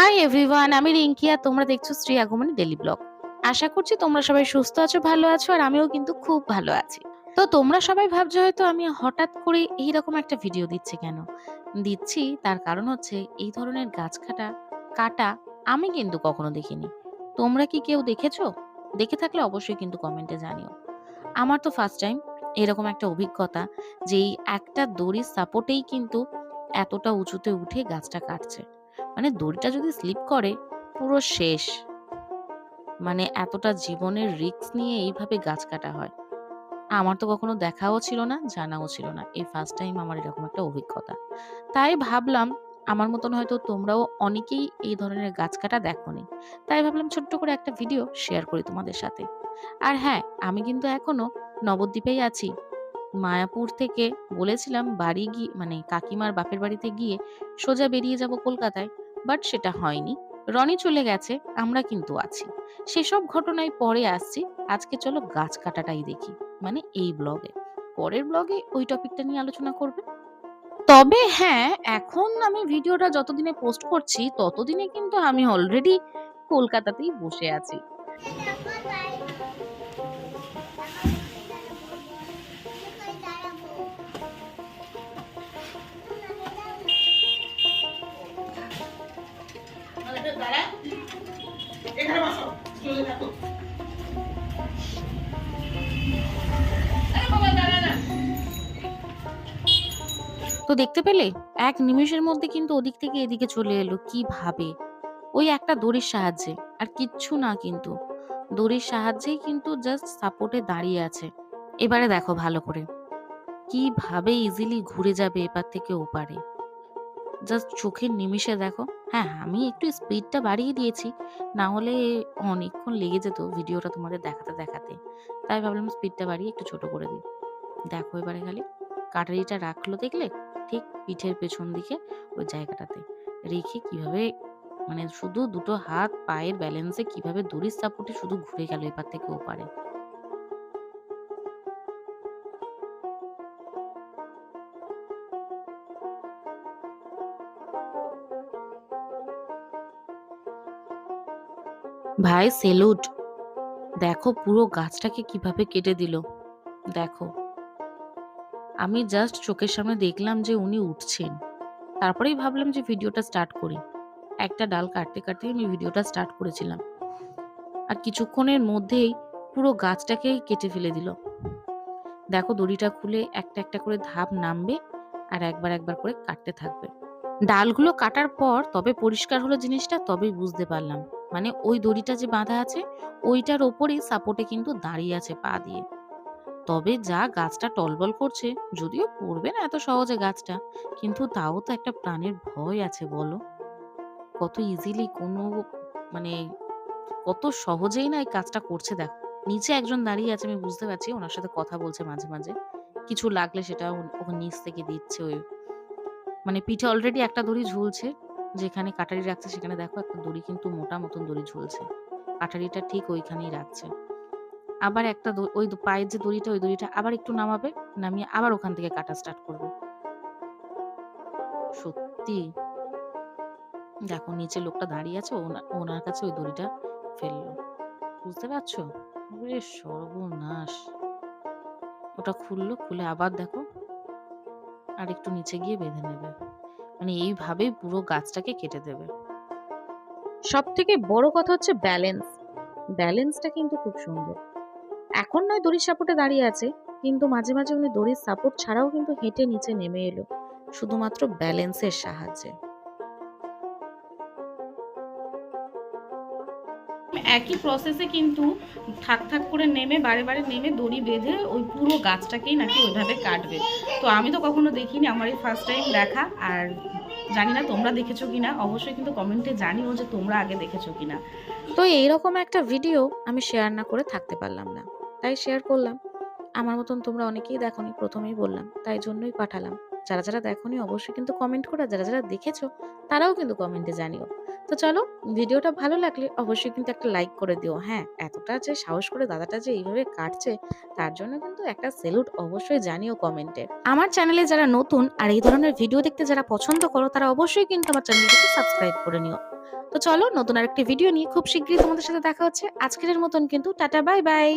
Hi everyone আমি রিঙ্কি আর তোমরা দেখছ শ্রী আগমনী ডেলি ব্লগ আশা করছি তোমরা সবাই সুস্থ আছো, ভালো আছো, আর আমিও কিন্তু খুব ভালো আছি। তো তোমরা সবাই ভাবছ হয়তো আমি হঠাৎ করে এইরকম একটা ভিডিও দিচ্ছি কেন? দিচ্ছি তার কারণ হচ্ছে এই ধরনের গাছ কাটা কাটা আমি কিন্তু কখনো দেখিনি। তোমরা কি কেউ দেখেছ? দেখে থাকলে অবশ্যই কিন্তু কমেন্টে জানিও। আমার তো ফার্স্ট টাইম এরকম একটা অভিজ্ঞতা যে একটা দড়ির সাপোর্টেই কিন্তু এতটা উঁচুতে উঠে গাছটা কাটছে। মানে দড়িটা যদি স্লিপ করে, পুরো শেষ। মানে এতটা জীবনের রিস্ক নিয়ে এইভাবে গাছ কাটা হয়। আমার তো কখনো দেখাও ছিল না, জানাও ছিল না। এই ফার্স্ট টাইম আমার এরকম একটা অভিজ্ঞতা। তাই ভাবলাম, আমার মতন হয়তো তোমরাও অনেকেই এই ধরনের গাছ কাটা দেখোনি। তাই ভাবলাম ছোট্ট করে একটা ভিডিও শেয়ার করি তোমাদের সাথে। আর হ্যাঁ আমি কিন্তু এখনও নবদ্বীপেই আছি। মায়াপুর থেকে বলেছিলাম বাড়ি গিয়ে মানে কাকিমার বাপের বাড়িতে গিয়ে সোজা বেরিয়ে যাব কলকাতায়। বাট সেটা হয়নি। রনি চলে গেছে, আমরা কিন্তু আছি। সেসব ঘটনায় পরে আসছি, আজকে চলো গাছ কাটাটাই দেখি মানে এই ব্লগে পরের ব্লগে ওই টপিকটা নিয়ে আলোচনা করবে। তবে হ্যাঁ এখন আমি ভিডিওটা যতদিনে পোস্ট করছি, ততদিনে কিন্তু আমি অলরেডি কলকাতাতেই বসে আছি। এখানে বসো। চলে থাকো তো দেখতে পেলে? এক নিমেষের মধ্যে কিন্তু ওদিক থেকে এদিকে চলে এলো কীভাবে ওই একটা দড়ির সাহায্যে আর কিচ্ছু না কিন্তু। দড়ির সাহায্যেই কিন্তু জাস্ট সাপোর্টে দাঁড়িয়ে আছে। এবারে দেখো ভালো করে। কীভাবে ইজিলি ঘুরে যাবে এপার থেকে ওপারে। জাস্ট চোখের নিমিষে দেখো। হ্যাঁ আমি একটু স্পিডটা বাড়িয়ে দিয়েছি, না হলে অনেকক্ষণ লেগে যেত ভিডিওটা তোমাদের দেখাতে দেখাতে। তাই ভাবলাম স্পিডটা বাড়িয়ে একটু ছোট করে দিই। দেখো এবারে খালি, কাটারিটা রাখল দেখলে, ঠিক পিঠের পেছন দিকে ওই জায়গাটাতে। রেখে কীভাবে মানে শুধু দুটো হাত পায়ের ব্যালেন্সে কীভাবে দড়ির সাপোর্টে শুধু ঘুরে গেল এপার থেকে ওপারে। ভাই, সেলুট। দেখো পুরো গাছটাকে কীভাবে কেটে দিল। দেখো। আমি জাস্ট চোখের সামনে দেখলাম যে উনি উঠছেন। তারপরেই ভাবলাম যে ভিডিওটা স্টার্ট করি। একটা ডাল কাটতে কাটতে আমি ভিডিওটা স্টার্ট করেছিলাম। আর কিছুক্ষণের মধ্যেই পুরো গাছটাকেই কেটে ফেলে দিল। দেখো দড়িটা খুলে একটা একটা করে ধাপ নামবে আর একবার একবার করে কাটতে থাকবে। ডালগুলো কাটার পর তবে পরিষ্কার হলো জিনিসটা তবেই বুঝতে পারলাম। মানে ওই দড়িটা যে বাঁধা আছে, ওইটার ওপরেই সাপোর্টে কিন্তু দাঁড়িয়ে আছে পা দিয়ে। তবে যা গাছটা টলবল করছে, যদিও পড়বে না এত সহজে গাছটা, কিন্তু তাও তো একটা প্রাণের ভয় আছে বলো। কত ইজিলি কোনো মানে কত সহজেই না এই কাজটা করছে দেখো। নিচে একজন দাঁড়িয়ে আছে, আমি বুঝতে পারছি, ওনার সাথে কথা বলছে মাঝে মাঝে। কিছু লাগলে সেটা ওকে নিচ থেকে দিচ্ছে ওই মানে পিঠে অলরেডি একটা দড়ি ঝুলছে। যেখানে কাটারি রাখছে সেখানে দেখো একটা দড়ি কিন্তু মোটা মতন দড়ি ঝুলছে। কাটারিটা ঠিক ওইখানেই রাখছে। আবার একটা ওই পায়ের যে দড়িটা, ওই দড়িটা আবার একটু নামাবে, নামিয়ে আবার ওখান থেকে কাটা স্টার্ট করবে। সত্যি। দেখো, নিচে লোকটা দাঁড়িয়ে আছে, ওনা- ওনার কাছে ওই দড়িটা ফেলল। বুঝতে পারছ? সর্বনাশ। ওটা খুললো, খুলে আবার দেখো আর একটু নিচে গিয়ে বেঁধে নেবে। মানে এইভাবেই পুরো গাছটাকে কেটে দেবে। সব থেকে বড় কথা হচ্ছে ব্যালেন্স ব্যালেন্সটা কিন্তু খুব সুন্দর। এখন নয় দড়ির সাপোর্টে দাঁড়িয়ে আছে, কিন্তু মাঝে মাঝে উনি দড়ির সাপোর্ট ছাড়াও কিন্তু হেঁটে নিচে নেমে এলো, শুধুমাত্র ব্যালেন্সের সাহায্যে। একই প্রসেসে কিন্তু থাক থাক করে নেমে, বারে বারে নেমে দড়ি বেঁধে ওই পুরো গাছটাকেই নাকি ওইভাবে কাটবে। তো আমি তো কখনো দেখিনি আমার এই ফার্স্ট টাইম দেখা, আর জানি না তোমরা দেখেছ কিনা, অবশ্যই কিন্তু কমেন্টে জানিও যে তোমরা আগে দেখেছ কিনা। তো এইরকম একটা ভিডিও আমি শেয়ার না করে থাকতে পারলাম না। তাই শেয়ার করলাম। আমার মতন তোমরা অনেকেই দেখোনি, প্রথমেই বললাম। তাই জন্যই পাঠালাম। যারা যারা দেখোনি, অবশ্যই কিন্তু কমেন্ট করে যারা যারা দেখেছ, তারাও কিন্তু কমেন্টে জানিও। তো চলো ভিডিওটা ভালো লাগলে অবশ্যই কিন্তু একটা লাইক করে দিও। হ্যাঁ এতটা যে সাহস করে দাদাটা যে এইভাবে কাটছে, তার জন্য কিন্তু একটা সেলুট অবশ্যই জানিও কমেন্টে আমার চ্যানেলে যারা নতুন আর এই ধরনের ভিডিও দেখতে যারা পছন্দ করো, তারা অবশ্যই কিন্তু আমার চ্যানেলটিকে সাবস্ক্রাইব করে নিও। তো চলো নতুন আরেকটি ভিডিও নিয়ে খুব শীঘ্রই তোমাদের সাথে দেখা হচ্ছে। আজকের মতন কিন্তু টাটা বাই বাই